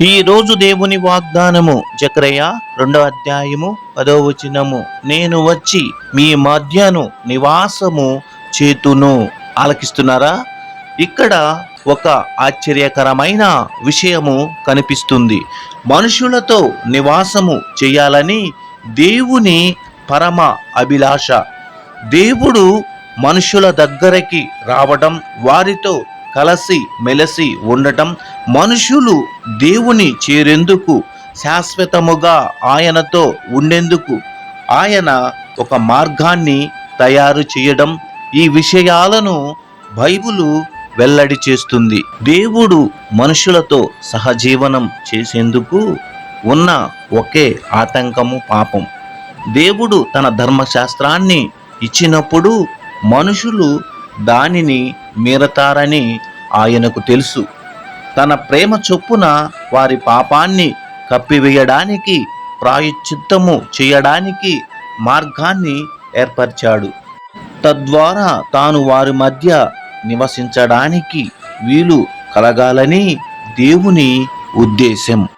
ఈ రోజు దేవుని వాగ్దానము జకరయ్య రెండవ అధ్యాయము పదో వచనము. నేను వచ్చి మీ మధ్యను నివాసము చేతును. ఆలకిస్తున్నారా? ఇక్కడ ఒక ఆశ్చర్యకరమైన విషయము కనిపిస్తుంది. మనుషులతో నివాసము చేయాలని దేవుని పరమ అభిలాష. దేవుడు మనుషుల దగ్గరికి రావడం వారితో కలసి మెలసి ఉండటం మనుషులు దేవుని చేరేందుకు శాశ్వతముగా ఆయనతో ఉండేందుకు ఆయన ఒక మార్గాన్ని తయారు చేయడం ఈ విషయాలను బైబులు వెల్లడి చేస్తుంది. దేవుడు మనుషులతో సహజీవనం చేసేందుకు ఉన్న ఒకే ఆతంకము పాపం. దేవుడు తన ధర్మశాస్త్రాన్ని ఇచ్చినప్పుడు మనుషులు దానిని మీరతారని ఆయనకు తెలుసు. తన ప్రేమ చొప్పున వారి పాపాన్ని కప్పివేయడానికి ప్రాయశ్చిత్తము చేయడానికి మార్గాన్ని ఏర్పరిచాడు. తద్వారా తాను వారి మధ్య నివసించడానికి వీలు కలగాలని దేవుని ఉద్దేశం